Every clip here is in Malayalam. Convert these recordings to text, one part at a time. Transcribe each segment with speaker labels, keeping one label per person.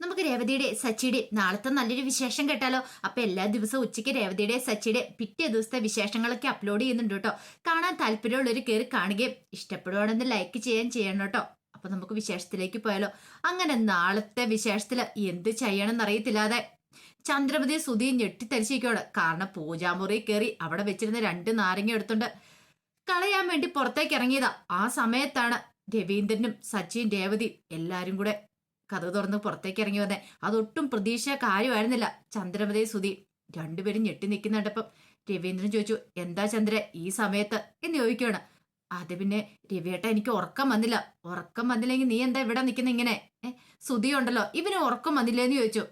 Speaker 1: നമുക്ക് രേവതിയുടെ സച്ചിയുടെ നാളത്തെ നല്ലൊരു വിശേഷം കേട്ടാലോ? അപ്പൊ എല്ലാ ദിവസവും ഉച്ചയ്ക്ക് രേവതിയുടെ സച്ചിയുടെ പിറ്റേ ദിവസത്തെ വിശേഷങ്ങളൊക്കെ അപ്ലോഡ് ചെയ്യുന്നുണ്ട് കേട്ടോ. കാണാൻ താല്പര്യമുള്ളവർ കയറി കാണുകയും ഇഷ്ടപ്പെടുവാണെന്ന് ലൈക്ക് ചെയ്യാൻ ചെയ്യണം കേട്ടോ. അപ്പൊ നമുക്ക് വിശേഷത്തിലേക്ക് പോയാലോ? അങ്ങനെ നാളത്തെ വിശേഷത്തിൽ എന്ത് ചെയ്യണമെന്ന് അറിയത്തില്ലാതെ ചന്ദ്രപതി സുധി ഞെട്ടിത്തരിച്ചിരിക്കുകയാണ്. കാരണം പൂജാമുറി കയറി അവിടെ വെച്ചിരുന്ന രണ്ട് നാരങ്ങ എടുത്തുണ്ട് കളയാൻ വേണ്ടി പുറത്തേക്ക് ഇറങ്ങിയതാ. ആ സമയത്താണ് രവീന്ദ്രനും സച്ചിൻ രേവതി എല്ലാരും കൂടെ കഥ തുറന്ന് പുറത്തേക്ക് ഇറങ്ങി വന്നേ. അതൊട്ടും പ്രതീക്ഷ കാര്യമായിരുന്നില്ല. ചന്ദ്രമതി സുധി രണ്ടുപേരും ഞെട്ടി നിൽക്കുന്നുണ്ടപ്പം രവീന്ദ്രൻ ചോദിച്ചു എന്താ ചന്ദ്ര ഈ സമയത്ത്? എന്ന് ചോദിക്കുകയാണ് അത് പിന്നെ രവിയേട്ട എനിക്ക് ഉറക്കം വന്നില്ല. ഉറക്കം വന്നില്ലെങ്കിൽ നീ എന്താ ഇവിടെ നിൽക്കുന്ന ഇങ്ങനെ? സുധി ഉണ്ടല്ലോ ഇവന് ഉറക്കം വന്നില്ലേന്ന് ചോദിച്ചു.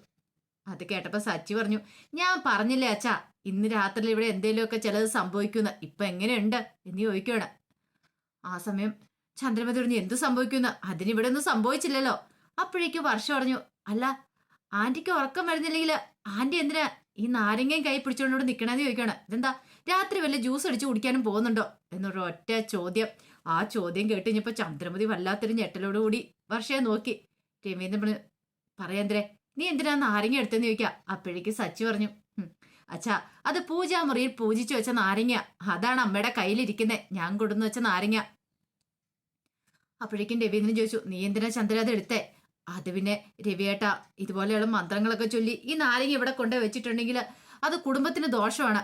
Speaker 1: അത് കേട്ടപ്പോ സച്ചി പറഞ്ഞു ഞാൻ പറഞ്ഞില്ലേ അച്ഛാ ഇന്ന് രാത്രി ഇവിടെ എന്തെങ്കിലുമൊക്കെ ചിലത് സംഭവിക്കുന്ന ഇപ്പൊ എങ്ങനെയുണ്ട്? എന്ന് ചോദിക്കുകയാണ് ആ സമയം ചന്ദ്രമതി പറഞ്ഞു എന്ത് സംഭവിക്കുന്ന അതിനിവിടെ ഒന്നും സംഭവിച്ചില്ലല്ലോ. അപ്പോഴേക്കും വർഷം പറഞ്ഞു അല്ല ആന്റിക്ക് ഉറക്കം വരുന്നില്ലെങ്കിൽ ആന്റി എന്തിനാ ഈ നാരങ്ങയും കൈ പിടിച്ചുകൊണ്ടോട് നിക്കണെന്ന് ചോദിക്കണം ഇതെന്താ രാത്രി വല്ല ജ്യൂസ് അടിച്ച് കുടിക്കാനും പോകുന്നുണ്ടോ? എന്നൊരു ഒറ്റ ചോദ്യം. ആ ചോദ്യം കേട്ട് ഇനിയിപ്പോ ചന്ദ്രമതി വല്ലാത്തൊരു ഞെട്ടലോടുകൂടി വർഷയെ നോക്കി. രവീന്ദ്രൻ പറഞ്ഞു പറയാന്തരേ നീ എന്തിനാ നാരങ്ങ എടുത്തെന്ന് ചോദിക്കാം? അപ്പോഴേക്ക് സച്ചി പറഞ്ഞു "ഹും, അച്ഛാ അത് പൂജാമുറിയിൽ പൂജിച്ചു വെച്ച നാരങ്ങ അതാണ് അമ്മയുടെ കയ്യിലിരിക്കുന്നത് ഞാൻ കൊടുന്നു വെച്ച നാരങ്ങ. അപ്പോഴേക്കും രവീന്ദ്രൻ ചോദിച്ചു നീ എന്തിനാ ചന്ദ്ര അത് എടുത്തേ? അത് പിന്നെ രവിയേട്ട ഇതുപോലെയുള്ള മന്ത്രങ്ങളൊക്കെ ചൊല്ലി ഈ നാരങ്ങ ഇവിടെ കൊണ്ടു വെച്ചിട്ടുണ്ടെങ്കിൽ അത് കുടുംബത്തിന് ദോഷമാണ്.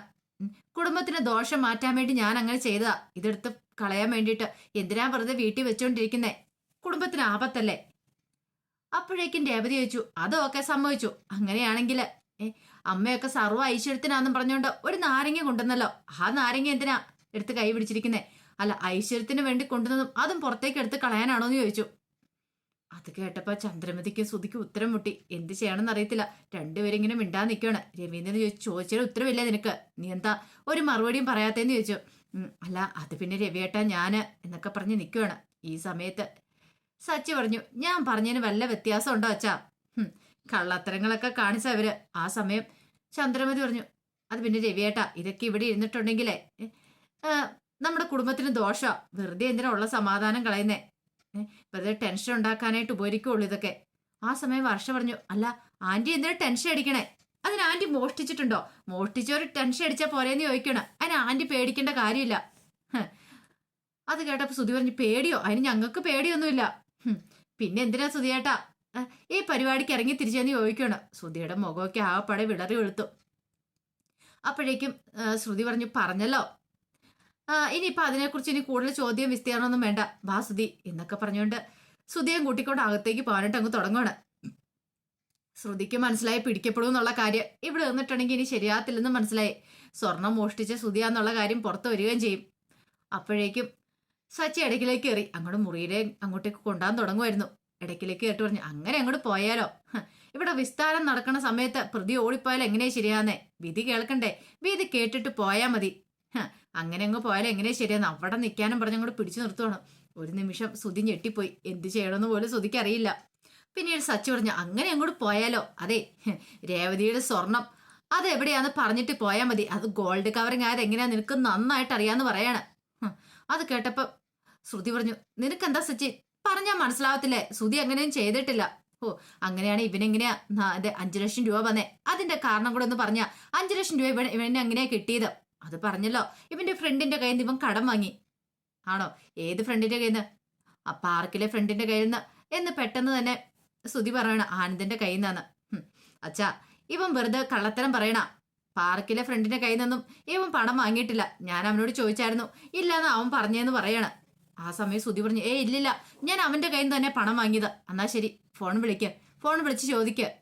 Speaker 1: കുടുംബത്തിന് ദോഷം മാറ്റാൻ വേണ്ടി ഞാൻ അങ്ങനെ ചെയ്തതാ. ഇതെടുത്ത് കളയാൻ വേണ്ടിയിട്ട് എന്തിനാ വെറുതെ വീട്ടിൽ വെച്ചുകൊണ്ടിരിക്കുന്നേ കുടുംബത്തിന് ആപത്തല്ലേ? അപ്പോഴേക്കും രേവതി ചോദിച്ചു അതൊക്കെ സമ്മതിച്ചു. അങ്ങനെയാണെങ്കിൽ ഏ അമ്മയൊക്കെ സർവ ഐശ്വര്യത്തിനാന്നും പറഞ്ഞുകൊണ്ട് ഒരു നാരങ്ങ കൊണ്ടുവന്നല്ലോ. ആ നാരങ്ങ എന്തിനാ എടുത്ത് കൈ പിടിച്ചിരിക്കുന്നേ? അല്ല ഐശ്വര്യത്തിന് വേണ്ടി കൊണ്ടുവന്നതും അതും പുറത്തേക്ക് എടുത്ത് കളയാനാണോ എന്ന് ചോദിച്ചു. അത് കേട്ടപ്പോ ചന്ദ്രമതിക്ക് സുധിക്ക് ഉത്തരം മുട്ടി. എന്ത് ചെയ്യണമെന്ന് അറിയത്തില്ല. രണ്ടുപേരും ഇങ്ങനെ മിണ്ടാ നിൽക്കുകയാണ് രവീന്ദ്രൻ ചോദിച്ചു ചോദിച്ചാൽ ഉത്തരവില്ല നിനക്ക്? നീ എന്താ ഒരു മറുപടിയും പറയാത്തേന്ന് ചോദിച്ചു. അല്ല അത് പിന്നെ രവിയേട്ടാ ഞാൻ എന്നൊക്കെ പറഞ്ഞ് നിൽക്കുകയാണ് ഈ സമയത്ത്. സച്ചി പറഞ്ഞു ഞാൻ പറഞ്ഞതിന് വല്ല വ്യത്യാസം ഉണ്ടോ അച്ഛാ? കള്ളത്തരങ്ങളൊക്കെ കാണിച്ചവര് ആ സമയം. ചന്ദ്രമതി പറഞ്ഞു അത് പിന്നെ രവിയേട്ടാ ഇതൊക്കെ ഇവിടെ ഇരുന്നിട്ടുണ്ടെങ്കിലേ നമ്മുടെ കുടുംബത്തിന് ദോഷ. വെറുതെ എന്തിനാ ഉള്ള സമാധാനം കളയുന്നേ? വെറുതെ ടെൻഷൻ ഉണ്ടാക്കാനായിട്ട് ഉപകരിക്കുള്ളൂ ഇതൊക്കെ. ആ സമയം വർഷ പറഞ്ഞു അല്ല ആന്റി എന്തിനാ ടെൻഷൻ അടിക്കണേ? അതിന് ആന്റി മോഷ്ടിച്ചിട്ടുണ്ടോ? മോഷ്ടിച്ചവർ ടെൻഷൻ അടിച്ചാൽ പോരേന്ന് ചോദിക്കണം. അതിന് ആന്റി പേടിക്കേണ്ട കാര്യമില്ല. അത് കേട്ടപ്പോ സുധി പറഞ്ഞു പേടിയോ? അതിന് ഞങ്ങൾക്ക് പേടിയൊന്നുമില്ല. പിന്നെ എന്തിനാ സുധിയേട്ടാ? ഈ പരിപാടിക്ക് ഇറങ്ങി തിരിച്ചെന്ന് ചോദിക്കണം. സുധിയുടെ മുഖമൊക്കെ ആ ആകപ്പാടെ വിളറി വെളുത്തു. അപ്പോഴേക്കും ശ്രുതി പറഞ്ഞു പറഞ്ഞല്ലോ ആ, ഇനിയിപ്പോ അതിനെക്കുറിച്ച് ഇനി കൂടുതൽ ചോദ്യം വിസ്തീർണമൊന്നും വേണ്ട. വാ സുധി എന്നൊക്കെ പറഞ്ഞുകൊണ്ട് സുധിയും കൂട്ടിക്കൊണ്ട് അകത്തേക്ക് പോകാനായിട്ട് അങ്ങ് തുടങ്ങുകയാണ് ശ്രുതിക്ക് മനസ്സിലായി പിടിക്കപ്പെടും എന്നുള്ള കാര്യം. ഇവിടെ നിന്നിട്ടുണ്ടെങ്കിൽ ഇനി ശരിയാകത്തില്ലെന്ന് മനസ്സിലായി. സ്വർണം മോഷ്ടിച്ച ശ്രുതിയാന്നുള്ള കാര്യം പുറത്തു വരികയും ചെയ്യും. അപ്പോഴേക്കും സച്ചി ഇടയ്ക്കിലേക്ക് കയറി അങ്ങോട്ട് മുറിയിലെ അങ്ങോട്ടേക്ക് കൊണ്ടുപോകാൻ തുടങ്ങുമായിരുന്നു. ഇടയ്ക്കിലേക്ക് കേട്ട് പറഞ്ഞു അങ്ങനെ അങ്ങോട്ട് പോയാലോ? ഇവിടെ വിസ്താരം നടക്കുന്ന സമയത്ത് പ്രതി ഓടിപ്പോയാൽ എങ്ങനെയാ ശരിയാന്നേ വിധി കേൾക്കണ്ടേ? വിധി കേട്ടിട്ട് പോയാൽ മതി. അങ്ങനെ അങ്ങ് പോയാൽ എങ്ങനെയാ ശരിയാന്ന്? അവിടെ നിൽക്കാനും പറഞ്ഞങ്ങോട്ട് പിടിച്ചു നിർത്തുവാണ്. ഒരു നിമിഷം സുതി ഞെട്ടിപ്പോയി. എന്ത് ചെയ്യണമെന്ന് പോലും സുതിക്ക് അറിയില്ല. പിന്നീട് സച്ചി പറഞ്ഞു അങ്ങനെ അങ്ങോട്ട് പോയാലോ? അതെ രേവതിയുടെ സ്വർണം. അത് എവിടെയാന്ന് പറഞ്ഞിട്ട് പോയാൽ മതി. അത് ഗോൾഡ് കവറിങ് ആയത് എങ്ങനെയാ നിനക്ക് നന്നായിട്ട് അറിയാന്ന് പറയാണ്. അത് കേട്ടപ്പോ ശ്രുതി പറഞ്ഞു നിനക്കെന്താ സച്ചി? പറഞ്ഞാൽ മനസ്സിലാവത്തില്ലേ? ശ്രുതി അങ്ങനെയും ചെയ്തിട്ടില്ല. ഓ അങ്ങനെയാണ് ഇവനെങ്ങനെയാ? അതെ അഞ്ചു ലക്ഷം രൂപ വന്നേ. അതിന്റെ കാരണം കൂടെ ഒന്ന് പറഞ്ഞ. അഞ്ചു ലക്ഷം രൂപ ഇവൻ ഇവനെ അങ്ങനെയാ കിട്ടിയത്? അത് പറഞ്ഞല്ലോ. ഇവന്റെ ഫ്രണ്ടിന്റെ കയ്യിൽ നിന്ന് ഇവൻ കടം വാങ്ങി. ആണോ? ഏത് ഫ്രണ്ടിന്റെ കയ്യിൽ നിന്ന് ആ പാർക്കിലെ ഫ്രണ്ടിന്റെ കയ്യിൽ നിന്ന് എന്ന് പെട്ടെന്ന് തന്നെ സ്തുതി പറയണ ആനന്ദിന്റെ കയ്യിൽ നിന്നാണ് അച്ഛാ ഇവൻ വെറുതെ കള്ളത്തരം പറയണ. പാർക്കിലെ ഫ്രണ്ടിന്റെ കയ്യിൽ നിന്നും ഇവൻ പണം വാങ്ങിയിട്ടില്ല. ഞാൻ അവനോട് ചോദിച്ചായിരുന്നു. ഇല്ലാന്ന് അവൻ പറഞ്ഞേന്ന് പറയണ. ആ സമയം സ്തുതി പറഞ്ഞു ഏ ഇല്ലില്ല. ഞാൻ അവന്റെ കയ്യിൽ നിന്ന് തന്നെ പണം വാങ്ങിയത്. എന്നാ ശരി ഫോൺ വിളിക്ക്. ഫോൺ വിളിച്ച് ചോദിക്ക്.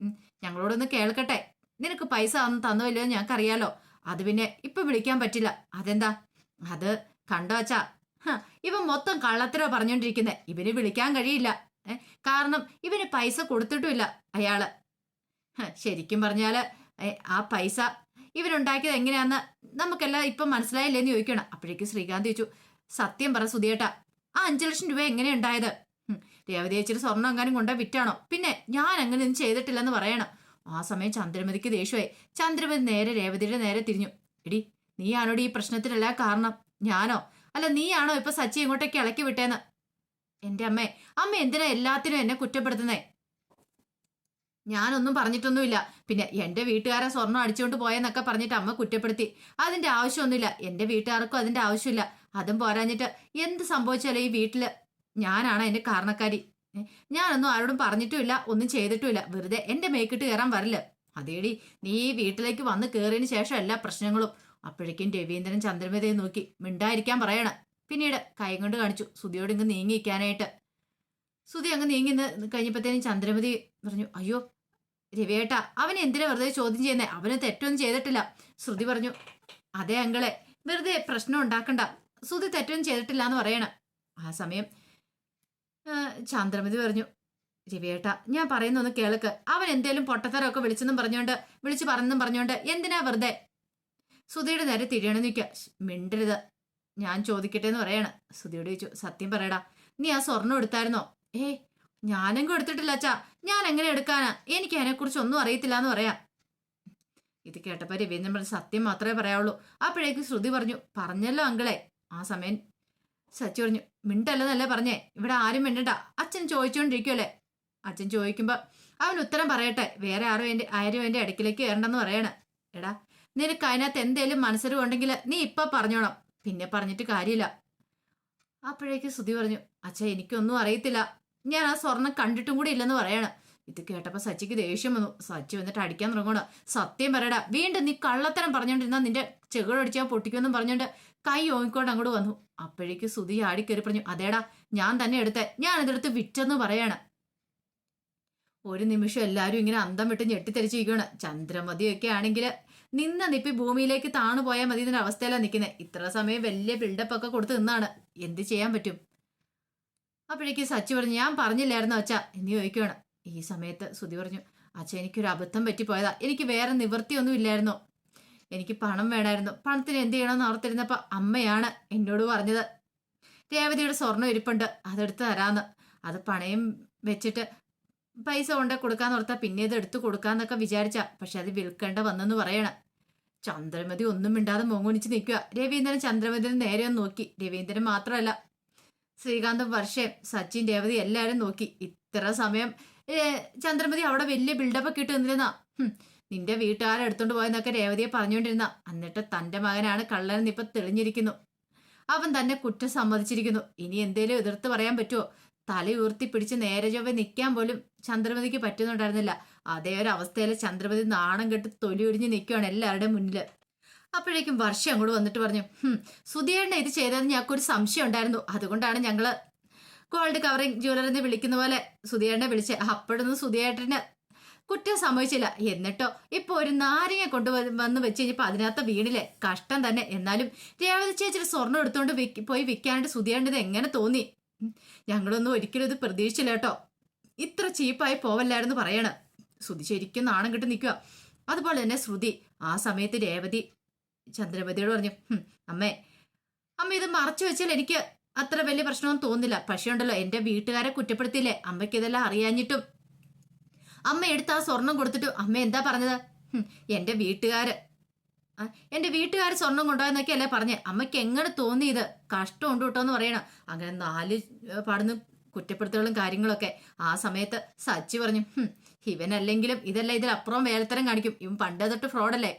Speaker 1: ഉം, ഞങ്ങളോടൊന്ന് കേൾക്കട്ടെ. നിനക്ക് പൈസ തന്നോ ഇല്ലയോ ഞങ്ങൾക്കറിയാലോ. അത് പിന്നെ ഇപ്പൊ വിളിക്കാൻ പറ്റില്ല. അതെന്താ? അത് കണ്ടോ ഇവൻ മൊത്തം കള്ളത്തരോ പറഞ്ഞോണ്ടിരിക്കുന്നെ. ഇവന് വിളിക്കാൻ കഴിയില്ല. കാരണം ഇവന് പൈസ കൊടുത്തിട്ടുമില്ല അയാൾ. ശരിക്കും പറഞ്ഞാൽ ആ പൈസ ഇവനുണ്ടാക്കിയത് എങ്ങനെയാന്ന് നമുക്കെല്ലാം ഇപ്പം മനസ്സിലായില്ലേന്ന് ചോദിക്കണം. അപ്പോഴേക്കും ശ്രീകാന്ത് ചോദിച്ചു സത്യം പറ സുധിയേട്ടാ ആ അഞ്ചു ലക്ഷം രൂപ എങ്ങനെ ഉണ്ടായത്? ഹും, രേവതി ചേച്ചിയുടെ സ്വർണം എങ്ങാനും കൊണ്ട വിറ്റാണോ? പിന്നെ ഞാൻ അങ്ങനെ ഒന്നും ചെയ്തിട്ടില്ലെന്ന് പറയണം. ആ സമയം ചന്ദ്രമതിക്ക് ദേഷ്യമായി. ചന്ദ്രമതി നേരെ രേവതിയുടെ നേരെ തിരിഞ്ഞു. എടി നീയാണോ ഈ പ്രശ്നത്തിനല്ല കാരണം? ഞാനോ? അല്ല നീയാണോ ഇപ്പൊ സച്ചി ഇങ്ങോട്ടേക്ക് ഇളക്കി വിട്ടേന്ന്? എന്റെ അമ്മേ അമ്മ എന്തിനാ എല്ലാത്തിനും എന്നെ കുറ്റപ്പെടുത്തുന്നേ? ഞാനൊന്നും പറഞ്ഞിട്ടൊന്നുമില്ല. പിന്നെ എന്റെ വീട്ടുകാരെ സ്വർണം അടിച്ചുകൊണ്ട് പോയെന്നൊക്കെ പറഞ്ഞിട്ട് അമ്മ കുറ്റപ്പെടുത്തി. അതിന്റെ ആവശ്യമൊന്നുമില്ല. എന്റെ വീട്ടുകാർക്കും അതിന്റെ ആവശ്യമില്ല. അതും പോരാഞ്ഞിട്ട് എന്ത് സംഭവിച്ചാലും ഈ വീട്ടിൽ ഞാനാണ് എന്റെ കാരണക്കാരി. ഞാനൊന്നും ആരോടും പറഞ്ഞിട്ടുമില്ല ഒന്നും ചെയ്തിട്ടുമില്ല. വെറുതെ എന്റെ മേക്കിട്ട് കയറാൻ വരില്ല. അതേടി നീ വീട്ടിലേക്ക് വന്ന് കയറിയതിന് ശേഷം എല്ലാ പ്രശ്നങ്ങളും. അപ്പോഴേക്കും രവീന്ദ്രൻ ചന്ദ്രമതയെ നോക്കി മിണ്ടായിരിക്കാൻ പറയണം. പിന്നീട് കൈ കൊണ്ട് കാണിച്ചു സുതിയോട് ഇങ്ങ് നീങ്ങിക്കാനായിട്ട് സുതി അങ്ങ് നീങ്ങി കഴിഞ്ഞപ്പോഴത്തേനും ചന്ദ്രമതി പറഞ്ഞു അയ്യോ രവിയേട്ടാ അവൻ എന്തിനാ വെറുതെ ചോദ്യം ചെയ്യുന്നേ? അവന് തെറ്റൊന്നും ചെയ്തിട്ടില്ല. ശ്രുതി പറഞ്ഞു അതെ അങ്കളെ വെറുതെ പ്രശ്നം ഉണ്ടാക്കണ്ട. സുതി തെറ്റൊന്നും ചെയ്തിട്ടില്ല എന്ന് പറയണം. ആ സമയം ചന്ദ്രമതി പറഞ്ഞു രവിയേട്ട ഞാൻ പറയുന്നൊന്ന് കേൾക്ക്. അവൻ എന്തേലും പൊട്ടത്തരമൊക്കെ വിളിച്ചെന്നും പറഞ്ഞോണ്ട് വിളിച്ചു പറഞ്ഞെന്നും പറഞ്ഞോണ്ട് എന്തിനാ വെറുതെ? സുധിയുടെ നേരെ തിരിയണം നിൽക്കുക മിണ്ടരുത്. ഞാൻ ചോദിക്കട്ടെ എന്ന് പറയാണ്. സുധിയോട് ചോദിച്ചു സത്യം പറയടാ നീ ആ സ്വർണം എടുത്തായിരുന്നോ? ഏ ഞാനെങ്കും എടുത്തിട്ടില്ല അച്ഛാ. ഞാൻ എങ്ങനെ എടുക്കാനാ? എനിക്ക് അതിനെക്കുറിച്ച് ഒന്നും അറിയത്തില്ല എന്ന് പറയാം. ഇത് കേട്ടപ്പോ രവീന്ദ്രൻ പറഞ്ഞു സത്യം മാത്രമേ പറയാവുള്ളൂ. അപ്പോഴേക്ക് ശ്രുതി പറഞ്ഞു പറഞ്ഞല്ലോ അങ്കിളെ ആ സമയം സച്ചി പറഞ്ഞു മിണ്ടല്ലെന്നല്ലേ പറഞ്ഞേ? ഇവിടെ ആരും മിണ്ടണ്ട. അച്ഛൻ ചോദിച്ചുകൊണ്ടിരിക്കുമല്ലേ അച്ഛൻ ചോദിക്കുമ്പോൾ അവൻ ഉത്തരം പറയട്ടെ. വേറെ ആരും എന്റെ ആരും എന്റെ അടുക്കിലേക്ക് കയറണ്ടെന്ന് പറയണ. എടാ നിനക്ക് അതിനകത്ത് എന്തേലും മനസ്സിലുണ്ടെങ്കിൽ നീ ഇപ്പൊ പറഞ്ഞോണം. പിന്നെ പറഞ്ഞിട്ട് കാര്യമില്ല. അപ്പോഴേക്ക് ശ്രുതി പറഞ്ഞു അച്ഛാ എനിക്കൊന്നും അറിയത്തില്ല. ഞാൻ ആ സ്വർണം കണ്ടിട്ടും കൂടി ഇല്ലെന്ന് പറയാണ്. ഇത് കേട്ടപ്പോൾ സച്ചിക്ക് ദേഷ്യം വന്നു. സച്ചി വന്നിട്ട് അടിക്കാൻ തുടങ്ങണം സത്യം പറയടാ വീണ്ടും നീ കള്ളത്തരം പറഞ്ഞോണ്ടിരുന്ന നിന്റെ ചെകളടിച്ചാൽ പൊട്ടിക്കുമെന്നും പറഞ്ഞോണ്ട് കൈ ഓങ്ങിക്കൊണ്ട് അങ്ങോട്ട് വന്നു. അപ്പോഴേക്ക് സുധി ആടിക്കേറി പറഞ്ഞു അതേടാ ഞാൻ തന്നെ എടുത്തേ. ഞാൻ ഇതെടുത്ത് വിറ്റെന്ന് പറയാണ്. ഒരു നിമിഷം എല്ലാവരും ഇങ്ങനെ അന്തം വിട്ട് ഞെട്ടിത്തെരിച്ചിരിക്കുകയാണ് ചന്ദ്രമതിയൊക്കെ ആണെങ്കിൽ നിന്ന നിപ്പി ഭൂമിയിലേക്ക് താണു പോയാൽ മതി എന്നൊരു അവസ്ഥയിലാണ് നിൽക്കുന്നത് ഇത്ര സമയം വലിയ ബിൽഡപ്പ് ഒക്കെ കൊടുത്ത് നിന്നാണ്. എന്ത് ചെയ്യാൻ പറ്റും? അപ്പോഴേക്ക് സച്ചി പറഞ്ഞു ഞാൻ പറഞ്ഞില്ലായിരുന്നു അച്ഛ? എന്ന് ചോദിക്കുകയാണ്. ഈ സമയത്ത് സുധി പറഞ്ഞു അച്ഛ എനിക്കൊരു അബദ്ധം പറ്റിപ്പോയതാ. എനിക്ക് വേറെ നിവൃത്തിയൊന്നും ഇല്ലായിരുന്നു? എനിക്ക് പണം വേണമായിരുന്നു പണത്തിന് എന്ത് ചെയ്യണമെന്ന് ഓർത്തിരുന്നപ്പോൾ അമ്മയാണ് എന്നോട് പറഞ്ഞത്. രേവതിയുടെ സ്വർണം ഇരിപ്പുണ്ട്. അതെടുത്ത് തരാന്ന്. അത് പണയം വെച്ചിട്ട് പൈസ കൊണ്ടേ കൊടുക്കാന്ന് ഓർത്താ പിന്നെ ഇത് എടുത്തു കൊടുക്കാന്നൊക്കെ വിചാരിച്ച. പക്ഷെ അത് വിൽക്കേണ്ട വന്നെന്ന് പറയണ. ചന്ദ്രമതി ഒന്നും മിണ്ടാതെ മോങ്ങുനിച്ച് നിൽക്കുക രവീന്ദ്രൻ ചന്ദ്രമതിനെ നേരെ ഒന്ന് നോക്കി. രവീന്ദ്രൻ മാത്രമല്ല. ശ്രീകാന്തും വർഷയും സച്ചിൻ രേവതി എല്ലാവരും നോക്കി. ഇത്ര സമയം ചന്ദ്രമതി അവിടെ വലിയ ബിൽഡപ്പ് ഒക്കെ ഇട്ട് നിന്നിരുന്ന? നിന്റെ വീട്ടുകാരെ എടുത്തോണ്ട് പോയെന്നൊക്കെ രേവതിയെ പറഞ്ഞുകൊണ്ടിരുന്ന എന്നിട്ട് തന്റെ മകനാണ് കള്ളനെന്ന് ഇപ്പൊ തെളിഞ്ഞിരിക്കുന്നു. അവൻ തന്നെ കുറ്റം സമ്മതിച്ചിരിക്കുന്നു. ഇനി എന്തേലും എതിർത്ത് പറയാൻ പറ്റുമോ തല ഉയർത്തി പിടിച്ച് നേരെ ചൊവ്വെ നിൽക്കാൻ പോലും ചന്ദ്രമതിക്ക് പറ്റുന്നുണ്ടായിരുന്നില്ല. അതേ ഒരു അവസ്ഥയിൽ ചന്ദ്രമതി നാണം കെട്ട് തൊലി ഒടിഞ്ഞ് നിൽക്കുകയാണ് എല്ലാവരുടെയും മുന്നിൽ അപ്പോഴേക്കും വർഷം അങ്ങോട്ട് വന്നിട്ട് പറഞ്ഞു "ഹും, സുധിയേട്ടനെ ഇത് ചെയ്തതെന്ന് ഞങ്ങൾക്കൊരു സംശയം ഉണ്ടായിരുന്നു. അതുകൊണ്ടാണ് ഞങ്ങൾ ഗോൾഡ് കവറിംഗ് ജ്വല്ലറിനെ വിളിക്കുന്ന പോലെ സുധിയേട്ടനെ വിളിച്ച്. അപ്പോഴൊന്നും സുധിയേട്ടന് കുറ്റം സംഭവിച്ചില്ല എന്നിട്ടോ? ഇപ്പൊ ഒരു നാരങ്ങ കൊണ്ട് വന്ന് വെച്ച് കഴിഞ്ഞപ്പോ അതിനകത്ത് വീണില്ലേ കഷ്ടം തന്നെ. എന്നാലും രേവതി ചേച്ചിയുടെ സ്വർണം എടുത്തോണ്ട് പോയി വിൽക്കാനായിട്ട് സുതിയാണ്ടത് എങ്ങനെ തോന്നി? ഞങ്ങളൊന്നും ഒരിക്കലും ഇത് പ്രതീക്ഷിച്ചില്ല കേട്ടോ. ഇത്ര ചീപ്പായി പോവല്ലായിരുന്നു പറയണ. ശ്രുതി ശരിക്കും നാണം കിട്ടി നിൽക്കുക അതുപോലെ തന്നെ ശ്രുതി ആ സമയത്ത് രേവതി ചന്ദ്രമതിയോട് പറഞ്ഞു അമ്മേ അമ്മ ഇത് മറച്ചു വെച്ചാൽ എനിക്ക് അത്ര വലിയ പ്രശ്നമൊന്നും തോന്നില്ല. പക്ഷേ ഉണ്ടല്ലോ എന്റെ വീട്ടുകാരെ കുറ്റപ്പെടുത്തിയില്ലേ? അമ്മയ്ക്ക് ഇതെല്ലാം അറിയാഞ്ഞിട്ടും അമ്മ എടുത്ത് ആ സ്വർണം കൊടുത്തിട്ട് അമ്മ എന്താ പറഞ്ഞത്? "ഹും, എന്റെ വീട്ടുകാര്. എന്റെ വീട്ടുകാർ സ്വർണം കൊണ്ടുപോയെന്നൊക്കെ അല്ലേ പറഞ്ഞേ? അമ്മയ്ക്ക് എങ്ങനെ തോന്നി ഇത്? കഷ്ടമുണ്ട് കേട്ടോ എന്ന് പറയണം. അങ്ങനെ നാല് പാടുന്ന കുറ്റപ്പെടുത്തലുകളും കാര്യങ്ങളൊക്കെ. ആ സമയത്ത് സച്ചി പറഞ്ഞു "ഹും, ഇവനല്ലെങ്കിലും ഇതല്ല ഇതിലപ്പുറം വേലത്തരം കാണിക്കും. ഇവൻ പണ്ടേ തൊട്ട് ഫ്രോഡല്ലേ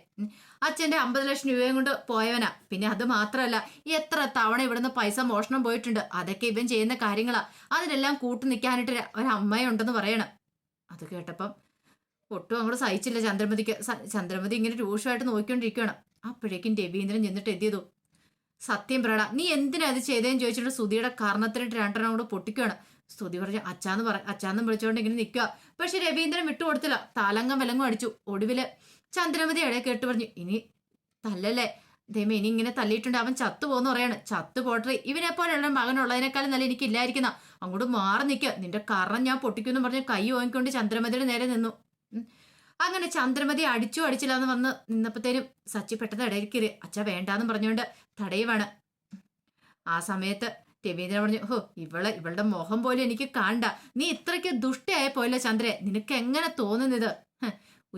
Speaker 1: അച്ഛന്റെ അമ്പത് ലക്ഷം രൂപയും കൊണ്ട് പോയവനാ. പിന്നെ അത് മാത്രമല്ല എത്ര തവണ ഇവിടുന്ന് പൈസ മോഷണം പോയിട്ടുണ്ട്. അതൊക്കെ ഇവൻ ചെയ്യുന്ന കാര്യങ്ങളാ. അതിനെല്ലാം കൂട്ടു നിൽക്കാനായിട്ട് ഒരമ്മയുണ്ടെന്ന് പറയണം. അത് കേട്ടപ്പം ഒട്ടും അങ്ങോട്ട് സഹിച്ചില്ല. ചന്ദ്രമതിക്ക് ചന്ദ്രമതി ഇങ്ങനെ രൂക്ഷമായിട്ട് നോക്കിക്കൊണ്ടിരിക്കുകയാണ്. അപ്പോഴേക്കും രവീന്ദ്രൻ ചെന്നിട്ട് എന്ത് ചെയ്തു? സത്യം പറയടാ നീ എന്തിനാ അത് ചെയ്തതെന്ന് ചോദിച്ചിട്ട് സുതിയുടെ കാരണത്തിനിട്ട് രണ്ടെണ്ണം കൂടെ പൊട്ടിക്കുകയാണ്. സ്തുതി പറഞ്ഞ അച്ചാന്ന് പറ അച്ചാന്ന് വിളിച്ചുകൊണ്ട് ഇങ്ങനെ നിൽക്കുക. പക്ഷെ രവീന്ദ്രൻ വിട്ടുകൊടുത്തില്ല താലങ്കം വിലങ്ങും അടിച്ചു. ഒടുവിൽ ചന്ദ്രമതി ഇടയെ കേട്ട് പറഞ്ഞു ഇനി തല്ലല്ലേ? ദൈവം ഇനി ഇങ്ങനെ തല്ലിയിട്ടുണ്ട്. അവൻ ചത്തു പോകുന്ന പറയാണ്. ചത്തു പോട്ടറി ഇവനെ പോലെയുള്ള മകനുള്ളതിനേക്കാളും നല്ല എനിക്ക് ഇല്ലായിരിക്കുന്ന അങ്ങോട്ട് മാറി നിൽക്കുക നിന്റെ കറ ഞാൻ പൊട്ടിക്കുമെന്ന് പറഞ്ഞ് കൈ ഓങ്ങിക്കൊണ്ട് ചന്ദ്രമതിയുടെ നേരെ നിന്നു. അങ്ങനെ ചന്ദ്രമതി അടിച്ചു അടിച്ചില്ലാന്ന് വന്ന് നിന്നപ്പോഴത്തേനും സച്ചി പെട്ടെന്ന് ഇടയിൽ കയറി അച്ഛ വേണ്ടാന്ന് പറഞ്ഞുകൊണ്ട് തടയുവാണ്. ആ സമയത്ത് രവീന്ദ്രൻ പറഞ്ഞു ഹോ ഇവളെ ഇവളുടെ മോഹം പോലും എനിക്ക് കാണണ്ട. നീ ഇത്രയ്ക്ക് ദുഷ്ടയായ പോലെ ചന്ദ്രേ. നിനക്ക് എങ്ങനെ തോന്നുന്നത്?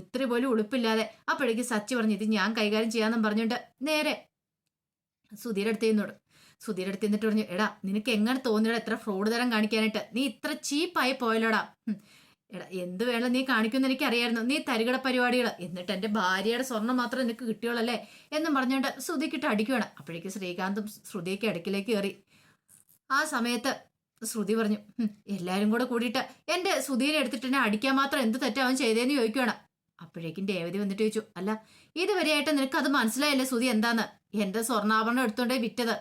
Speaker 1: ഇത്ര പോലും ഉളുപ്പില്ലാതെ അപ്പോഴേക്ക് സച്ചി പറഞ്ഞു ഇത് ഞാൻ കൈകാര്യം ചെയ്യാന്നും പറഞ്ഞുകൊണ്ട് നേരെ സുധീരെ സുധീരെ അടുത്ത് പറഞ്ഞു എടാ നിനക്ക് എങ്ങനെ തോന്നിയടാ എത്ര ഫ്രോഡ് തരം കാണിക്കാനായിട്ട്? നീ ഇത്ര ചീപ്പായി പോയല്ലോടാ. എടാ എന്ത് വേണം നീ കാണിക്കുമെന്ന് എനിക്കറിയായിരുന്നു. നീ തരികട പരിപാടികൾ എന്നിട്ട് എന്റെ ഭാര്യയുടെ സ്വർണം മാത്രം നിനക്ക് കിട്ടിയോളല്ലേ? എന്നും പറഞ്ഞുകൊണ്ട് ശ്രുതിക്കിട്ട് അടിക്കുകയാണ് അപ്പോഴേക്ക് ശ്രീകാന്തും ശ്രുതിയൊക്കെ അടുക്കിലേക്ക് കയറി. ആ സമയത്ത് ശ്രുതി പറഞ്ഞു "ഹും, എല്ലാരും കൂടെ കൂടിയിട്ട് എന്റെ ശ്രുതിയെ എടുത്തിട്ട് എന്നെ അടിക്കാൻ മാത്രം എന്ത് അവൻ ചെയ്തേന്ന് ചോദിക്കുകയാണ് അപ്പോഴേക്കും രേവതി വന്നിട്ട് ചോദിച്ചു അല്ല ഇതുവരെയായിട്ട് നിനക്ക് അത് മനസ്സിലായല്ലേ ശ്രുതി എന്താന്ന്? എന്റെ സ്വർണാഭരണം എടുത്തോണ്ടേ വിറ്റത്.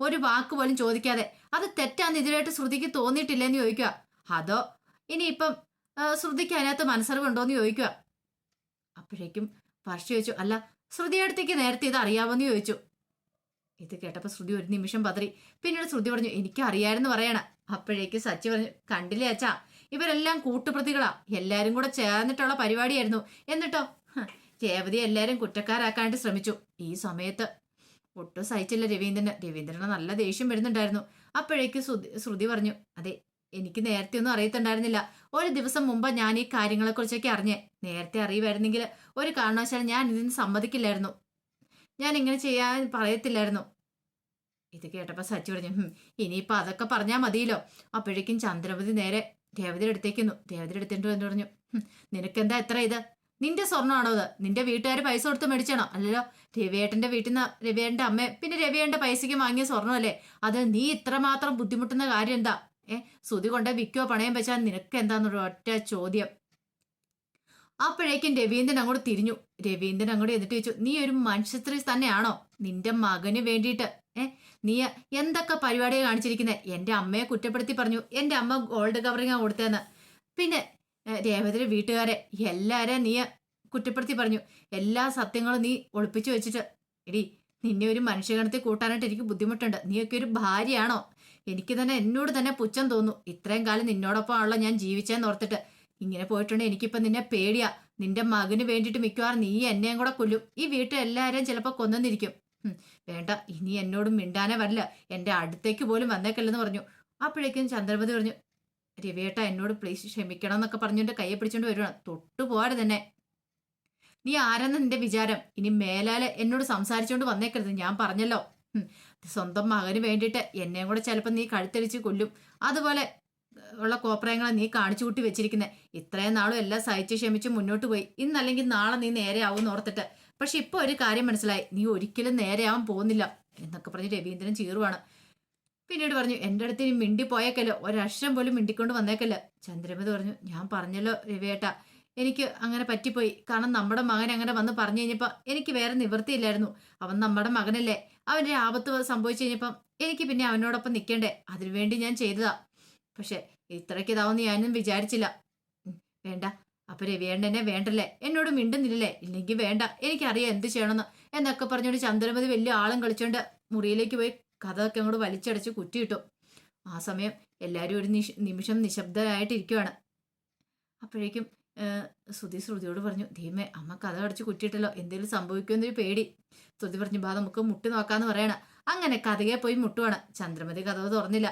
Speaker 1: ഒരു വാക്ക് പോലും ചോദിക്കാതെ അത് തെറ്റാന്ന് ഇതിലായിട്ട് ശ്രുതിക്ക് തോന്നിയിട്ടില്ലെന്ന് ചോദിക്കുക അതോ ഇനി ഇപ്പം ശ്രുതിക്ക് അതിനകത്ത് മനസ്സറിവുണ്ടോന്ന് ചോദിക്കുക അപ്പോഴേക്കും വർഷ ചോദിച്ചു അല്ല ശ്രുതിയടുത്തേക്ക് നേരത്തെ ഇത് അറിയാവോന്ന് ചോദിച്ചു. ഇത് കേട്ടപ്പോൾ ശ്രുതി ഒരു നിമിഷം പതറി. പിന്നീട് ശ്രുതി പറഞ്ഞു എനിക്ക് അറിയാമെന്ന് പറയണ. അപ്പോഴേക്ക് സച്ചി പറഞ്ഞു കണ്ടില്ലേ അച്ഛാ ഇവരെല്ലാം കൂട്ടുപ്രതികളാ. എല്ലാരും കൂടെ ചേർന്നിട്ടുള്ള പരിപാടിയായിരുന്നു. എന്നിട്ടോ? രേവതി എല്ലാരും കുറ്റക്കാരാക്കാണ്ട് ശ്രമിച്ചു. ഈ സമയത്ത് ഒട്ടും സഹിച്ചില്ല രവീന്ദ്രന്. രവീന്ദ്രന് നല്ല ദേഷ്യം വരുന്നുണ്ടായിരുന്നു. അപ്പോഴേക്ക് ശ്രുതി പറഞ്ഞു അതെ എനിക്ക് നേരത്തെ ഒന്നും അറിയത്തുണ്ടായിരുന്നില്ല. ഒരു ദിവസം മുമ്പ് ഞാൻ ഈ കാര്യങ്ങളെക്കുറിച്ചൊക്കെ അറിഞ്ഞേ. നേരത്തെ അറിയുമായിരുന്നെങ്കിൽ ഒരു കാരണവശാലും ഞാൻ ഇതിന് സമ്മതിക്കില്ലായിരുന്നു. ഞാൻ ഇങ്ങനെ ചെയ്യാൻ പറയത്തില്ലായിരുന്നു. ഇത് കേട്ടപ്പോൾ സച്ചി പറഞ്ഞു "ഹും, ഇനിയിപ്പോൾ അതൊക്കെ പറഞ്ഞാൽ മതിയല്ലോ. അപ്പോഴേക്കും ചന്ദ്രവതി നേരെ രേവതിയുടെ അടുത്തേക്കുന്നു രേവതിയുടെ എന്ന് പറഞ്ഞു "ഹും, നിനക്കെന്താ എത്ര ഇത്? നിന്റെ സ്വർണമാണോ അത്? നിന്റെ വീട്ടുകാർ പൈസ കൊടുത്ത് മേടിച്ചാണോ അല്ലല്ലോ രവിയേട്ടന്റെ വീട്ടിൽ നിന്ന് രവിയേട്ടന്റെ അമ്മ പിന്നെ രവിയേട്ടന്റെ പൈസയ്ക്ക് വാങ്ങിയ സ്വർണമല്ലേ? അത് നീ ഇത്രമാത്രം ബുദ്ധിമുട്ടുന്ന കാര്യം എന്താ? ഏ സുതി കൊണ്ട് വിൽക്കോ പണയം വെച്ചാൽ നിനക്ക് എന്താന്നൊരു ഒറ്റ ചോദ്യം. അപ്പോഴേക്കും രവീന്ദ്രൻ അങ്ങോട്ട് തിരിഞ്ഞു. രവീന്ദ്രൻ അങ്ങോട്ട് എന്നിട്ട് ചോദിച്ചു നീ ഒരു മനുഷ്യസ്ത്രീ തന്നെയാണോ? നിന്റെ മകന് വേണ്ടിയിട്ട് ഏ നീ എന്തൊക്കെ പരിപാടിയാണ് കാണിച്ചിരിക്കുന്നത് എന്റെ അമ്മയെ കുറ്റപ്പെടുത്തി പറഞ്ഞു. എന്റെ അമ്മ ഗോൾഡ് കവറിങ്ങാണ് കൊടുത്തതെന്ന്. പിന്നെ രേവതിയുടെ വീട്ടുകാരെ എല്ലാരെ നീ കുറ്റപ്പെടുത്തി പറഞ്ഞു. എല്ലാ സത്യങ്ങളും നീ ഒളിപ്പിച്ചു വെച്ചിട്ട്. എടി നിന്നെ ഒരു മനുഷ്യഗണത്തിൽ കൂട്ടാനായിട്ട് എനിക്ക് ബുദ്ധിമുട്ടുണ്ട്. നീയൊക്കെ ഒരു ഭാര്യയാണോ? എനിക്ക് തന്നെ എന്നോട് തന്നെ പുച്ഛം തോന്നുന്നു. ഇത്രയും കാലം നിന്നോടൊപ്പമാണല്ലോ ഞാൻ ജീവിച്ചെന്ന് ഓർത്തിട്ട്. ഇങ്ങനെ പോയിട്ടുണ്ട് എനിക്കിപ്പം നിന്നെ പേടിയാ. നിന്റെ മകന് വേണ്ടിയിട്ട് മിക്കവാറും നീ എന്നെയും കൂടെ കൊല്ലും. ഈ വീട്ടിൽ എല്ലാവരെയും ചിലപ്പോൾ കൊന്നെന്നിരിക്കും. വേണ്ട. ഇനി എന്നോടും മിണ്ടാനേ വരില്ല. എന്റെ അടുത്തേക്ക് പോലും വന്നേക്കല്ലെന്ന് പറഞ്ഞു. അപ്പോഴേക്കും ചന്ദ്രമതി പറഞ്ഞു രവിയേട്ട എന്നോട് പ്ലീസ് ക്ഷമിക്കണം എന്നൊക്കെ പറഞ്ഞുകൊണ്ട് കയ്യെ പിടിച്ചോണ്ട് വരുവാണ് തൊട്ടു പോകാതെ തന്നെ നീ ആരെന്ന് നിന്റെ വിചാരം. ഇനി മേലാൽ എന്നോട് സംസാരിച്ചോണ്ട് വന്നേക്കരുത്. ഞാൻ പറഞ്ഞല്ലോ. സ്വന്തം മകന് വേണ്ടിയിട്ട് എന്നെയും കൂടെ ചിലപ്പോൾ നീ കഴുത്തടിച്ച് കൊല്ലും. അതുപോലെ ഉള്ള കോപ്രയങ്ങളെ നീ കാണിച്ചു കൂട്ടി വെച്ചിരിക്കുന്നത് ഇത്രയും നാളും എല്ലാം സഹിച്ച് ക്ഷമിച്ച് മുന്നോട്ട് പോയി. ഇന്നല്ലെങ്കിൽ നാളെ നീ നേരെ ആവും ഓർത്തിട്ട്. പക്ഷെ ഇപ്പൊ ഒരു കാര്യം മനസ്സിലായി. നീ ഒരിക്കലും നേരെയാവാൻ പോകുന്നില്ല എന്നൊക്കെ പറഞ്ഞ് രവീന്ദ്രൻ ചീറുവാണ്. പിന്നീട് പറഞ്ഞു എന്റെ അടുത്ത് ഇനി മിണ്ടി പോയേക്കല്ലോ ഒരക്ഷരം പോലും മിണ്ടിക്കൊണ്ട് വന്നേക്കല്ലോ. ചന്ദ്രമതി പറഞ്ഞു ഞാൻ പറഞ്ഞല്ലോ രവിയേട്ട. എനിക്ക് അങ്ങനെ പറ്റിപ്പോയി. കാരണം നമ്മുടെ മകൻ അങ്ങനെ വന്ന് പറഞ്ഞു കഴിഞ്ഞപ്പോൾ എനിക്ക് വേറെ നിവൃത്തിയില്ലായിരുന്നു. അവൻ നമ്മുടെ മകനല്ലേ. അവന്റെ ആപത്ത് സംഭവിച്ചു കഴിഞ്ഞപ്പം എനിക്ക് പിന്നെ അവനോടൊപ്പം നിൽക്കണ്ടേ? അതിനുവേണ്ടി ഞാൻ ചെയ്തതാ. പക്ഷെ ഇത്രയ്ക്ക് ഇതാവെന്ന് ഞാനും വിചാരിച്ചില്ല. വേണ്ട. അപ്പൊ രവിയേണ്ടനെ വേണ്ടല്ലേ? എന്നോട് മിണ്ടുന്നില്ലല്ലേ? ഇല്ലെങ്കിൽ വേണ്ട. എനിക്കറിയാം എന്ത് ചെയ്യണമെന്ന്. എന്നൊക്കെ പറഞ്ഞുകൊണ്ട് ചന്ദ്രമതി വലിയ ആളും കളിച്ചോണ്ട് മുറിയിലേക്ക് പോയി കഥയൊക്കെ അങ്ങോട്ട് വലിച്ചടച്ച് കുറ്റിയിട്ടു. ആ സമയം എല്ലാവരും ഒരു നിഷ് നിമിഷം നിശബ്ദമായിട്ടിരിക്കുവാണ് അപ്പോഴേക്കും ശ്രുതി ശ്രുതിയോട് പറഞ്ഞു ദൈവമേ അമ്മ കഥ അടച്ച് കുറ്റിയിട്ടല്ലോ എന്തെങ്കിലും സംഭവിക്കുമെന്നൊരു പേടി. ശ്രുതി പറഞ്ഞു ബാ നമുക്ക് മുട്ടി നോക്കാന്ന് പറയണ. അങ്ങനെ കഥയെ പോയി മുട്ടുവാണ്. ചന്ദ്രമതി കഥ തുറന്നില്ല.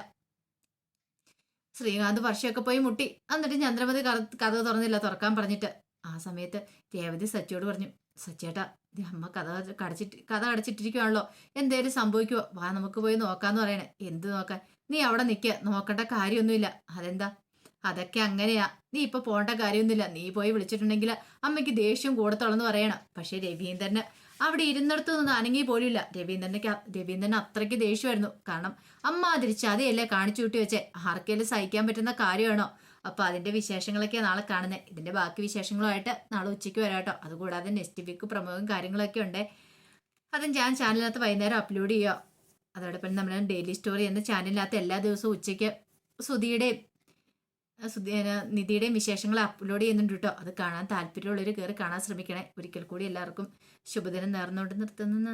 Speaker 1: ശ്രീകാന്ത് വർഷയൊക്കെ പോയി മുട്ടി. എന്നിട്ട് ചന്ദ്രമതി കഥ തുറന്നില്ല തുറക്കാൻ പറഞ്ഞിട്ട്. ആ സമയത്ത് രേവതി സച്ചിയോട് പറഞ്ഞു സച്ചേട്ടാ അമ്മ കഥ കടച്ചിട്ട് കഥ അടച്ചിട്ടിരിക്കുവാണല്ലോ എന്തേലും സംഭവിക്കുവോ? വാ നമുക്ക് പോയി നോക്കാന്ന് പറയണേ. എന്ത് നോക്കാൻ? നീ അവിടെ നിൽക്കുക നോക്കേണ്ട കാര്യമൊന്നുമില്ല. അതെന്താ? അതൊക്കെ അങ്ങനെയാ. നീ ഇപ്പൊ പോകേണ്ട കാര്യമൊന്നുമില്ല. നീ പോയി വിളിച്ചിട്ടുണ്ടെങ്കിൽ അമ്മയ്ക്ക് ദേഷ്യം കൂടത്തോളെന്ന് പറയണം. പക്ഷെ രവീന്ദ്രന് അവിടെ ഇരുന്നിടത്തൊന്നും അനങ്ങി പോലുമില്ല. രവീന്ദ്രന് രവീന്ദ്രന് അത്രയ്ക്ക് ദേഷ്യമായിരുന്നു. കാരണം അമ്മ അതിരി അല്ലേ കാണിച്ചു കൂട്ടി വെച്ചേ? ആർക്കെങ്കിലും സഹിക്കാൻ പറ്റുന്ന കാര്യമാണോ? അപ്പൊ അതിന്റെ വിശേഷങ്ങളൊക്കെ നാളെ കാണുന്നത് ഇതിന്റെ ബാക്കി വിശേഷങ്ങളുമായിട്ട് നാളെ ഉച്ചയ്ക്ക് വരാം കേട്ടോ. അതുകൂടാതെ നെക്സ്റ്റ് വീക്ക് പ്രമോവും കാര്യങ്ങളൊക്കെ ഉണ്ട്. അതും ഞാൻ ചാനലിനകത്ത് വൈകുന്നേരം അപ്ലോഡ് ചെയ്യുക. അതോടൊപ്പം നമ്മൾ ഡെയിലി സ്റ്റോറി എന്ന ചാനലിനകത്ത് എല്ലാ ദിവസവും ഉച്ചയ്ക്ക് സുധിയുടെയും സുധി നിധിയുടെയും വിശേഷങ്ങൾ അപ്ലോഡ് ചെയ്യുന്നുണ്ട് കേട്ടോ. അത് കാണാൻ താല്പര്യമുള്ളവർ കയറി കാണാൻ ശ്രമിക്കണേ. ഒരിക്കൽ കൂടി എല്ലാവർക്കും ശുഭദിനം നേർന്നുകൊണ്ട് നിർത്തുന്നു.